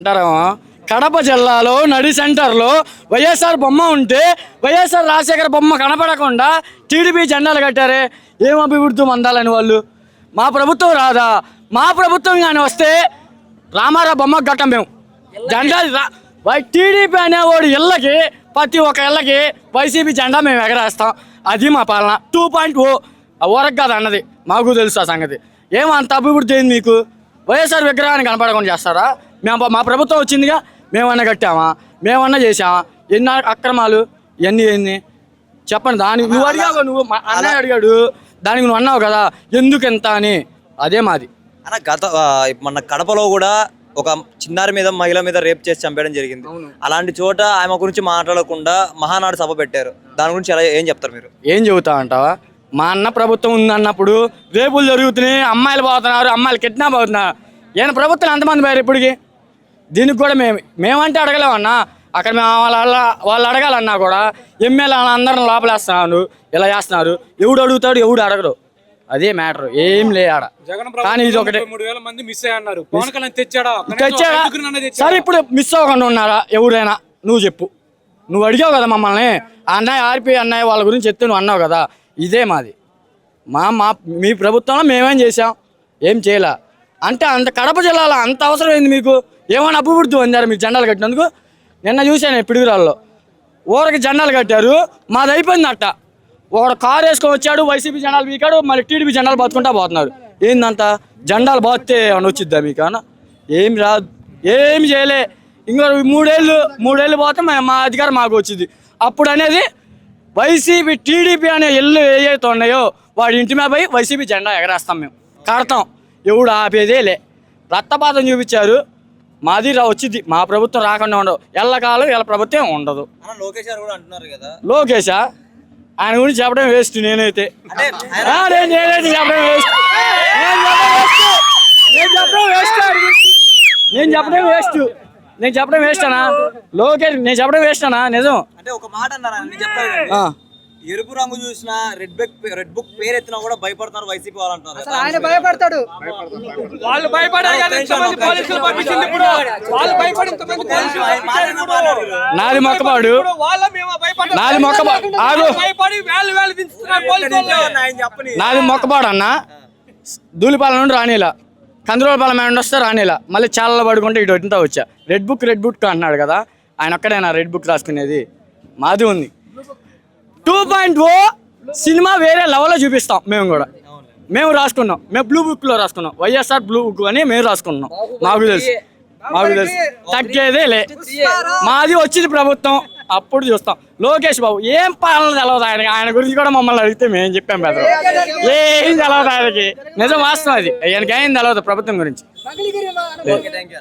అంటారేమో కడప జిల్లాలో నడి సెంటర్లో వైఎస్ఆర్ బొమ్మ ఉంటే వైఎస్ఆర్ రాజశేఖర బొమ్మ కనపడకుండా టీడీపీ జెండాలు కట్టారే. ఏం అభివృద్ధి మందాలని వాళ్ళు? మా ప్రభుత్వం రాదా? మా ప్రభుత్వం కానీ వస్తే రామారావు బొమ్మ కట్టం మేము. జెండాలు రా వై టీడీపీ అనేవాడు ఇళ్ళకి ప్రతి ఒక్క ఇళ్ళకి వైసీపీ జెండా మేము ఎగరేస్తాం. అది మా పాలన. Two point O. ఊరకు కాదు అన్నది. మాకు తెలుసు ఆ సంగతి. ఏమంత అభివృద్ధి అయింది మీకు? వైఎస్ఆర్ విగ్రహాన్ని కనపడకుండా చేస్తారా? మేము మా ప్రభుత్వం వచ్చిందిగా మేమన్నా కట్టామా? మేమన్నా చేసామా ఎన్ని అక్రమాలు? ఎన్ని ఎన్ని? చెప్పండి దానికి నువ్వు అడిగావు నువ్వు మా అన్నయ్య అడిగాడు. దానికి నువ్వు అన్నావు కదా ఎందుకు ఎంత అని. అదే మాది. అన్న గత మన కడపలో కూడా ఒక చిన్నారి మీద మహిళ మీద రేప్ చేసి చంపేయడం జరిగింది. అలాంటి చోట ఆమె గురించి మాట్లాడకుండా మహానాడు సభ పెట్టారు. దాని గురించి ఎలా ఏం చెప్తారు మీరు? ఏం చెబుతావు అంటావా? మా అన్న ప్రభుత్వం ఉందన్నప్పుడు రేపులు జరుగుతున్నాయి అమ్మాయిలు పోతున్నారు అమ్మాయిలు కిడ్నాప్ అవుతున్నారు. ఈయన ప్రభుత్వం ఎంతమంది పోయారు ఇప్పటికి? దీనికి కూడా మేము మేమంటే అడగలేమన్నా అక్కడ మేము వాళ్ళ వాళ్ళు అడగాలన్నా కూడా ఎమ్మెల్యే అందరిని లోపలేస్తున్నారు ఇలా చేస్తున్నారు ఎవడు అడుగుతాడు ఎవడు అడగడు. అదే మ్యాటర్. ఏం లే ఆడ. జగన్ కానీ ఇది ఒకటే మంది మిస్ తెచ్చాడా? సరే ఇప్పుడు మిస్ అవ్వకుండా ఉన్నారా? ఎవరైనా? నువ్వు చెప్పు. నువ్వు అడిగావు కదా మమ్మల్ని? అన్నయ్య ఆర్పి అన్నయ్య వాళ్ళ గురించి చెప్తే నువ్వు అన్నావు కదా? ఇదే మాది. మా మా మీ ప్రభుత్వంలో మేమేం చేసాం ఏం చేయలే. అంటే అంత కడప జిల్లాలో అంత అవసరం ఏంది మీకు? ఏమైనా అభివృద్ధి పొందారు మీరు జెండాలు కట్టినందుకు? నిన్న చూశాను పిడుగురాల్లో ఊరికి జెండాలు కట్టారు మాది అయిపోయింది ఒకడు కారు వేసుకొని వచ్చాడు వైసీపీ జెండాలు పీకాడు మళ్ళీ టీడీపీ జెండాలు బతుకుంటా పోతున్నాడు. ఏందంట జెండాలు బాస్తే ఏమన్నా వచ్చిద్దా మీకు అన్న? ఏం రాదు. ఏం చేయలే. ఇంకో మూడేళ్ళు మూడేళ్ళు పోతే మా మా అధికారం మాకు వచ్చింది. అప్పుడు అనేది వైసీపీ టీడీపీ అనే ఇల్లు ఏవైతే ఉన్నాయో వాడి ఇంటి మీద పోయి వైసీపీ జెండా ఎగరేస్తాం మేము. కడతాం. ఎవడు ఆపేదే లే రక్తపాతం చూపించారు. మాది వచ్చింది. మా ప్రభుత్వం రాకుండా ఉండదు ఎల్లకాలం వీళ్ళ ప్రభుత్వం ఉండదు. లోకేష్ గారు కూడా అంటున్నారు కదా. లోకేషా? ఆయన గురించి చెప్పడం వేస్ట్ నేనైతే. నేనైతే చెప్పడం వేస్ట్. నేను చెప్పడం వేస్ట్. నేను చెప్పడం వేస్ట్. నేను చెప్పడం వేస్ట్. అనా లోకేష్ నేను చెప్పడం వేస్ట్ అనా నిజం. అంటే ఒక మాట అన్నారు. ఎరుపు రంగు చూసినా రెడ్ బుక్ రెడ్ బుక్ పేరు ఎత్తినా కూడా భయపడతారు వైసీపీ వాళ్ళు అంటున్నారు. ఆయన భయపడతాడు. వాళ్ళు భయపడారు. నాది భయపడ్డాం. నాది నాది మొక్కపాడు అన్న ధూళిపాలెం నుండి రానిలా. కందులోపాలెం నుండి వస్తే రానిలా. మళ్ళీ చాలా పడుకుంటే ఇటు వచ్చింతా వచ్చా. రెడ్ బుక్ రెడ్ బుక్ అన్నాడు కదా. ఆయన ఒక్కడేనా రెడ్ బుక్ రాసుకునేది. మాది ఉంది. టూ పాయింట్ ఓ సినిమా వేరే లెవెల్లో చూపిస్తాం మేము కూడా. మేము రాసుకున్నాం. మేము బ్లూ బుక్లో రాసుకున్నాం. వైఎస్ఆర్ బ్లూ బుక్ అని మేము రాసుకున్నాం. మాకు తెలుసు. మాకు తెలుసు. తగ్గేదే లే. మాది వచ్చింది ప్రభుత్వం. అప్పుడు చూస్తాం. లోకేష్ బాబు ఏం పాలన తెలవదు ఆయన ఆయన గురించి కూడా మమ్మల్ని అడిగితే మేము చెప్పాం పెద్ద ఏం తెలవదు ఆయనకి? నిజం వాస్తవం అది. ఆయనకి ఏం తెలవదు ప్రభుత్వం గురించి.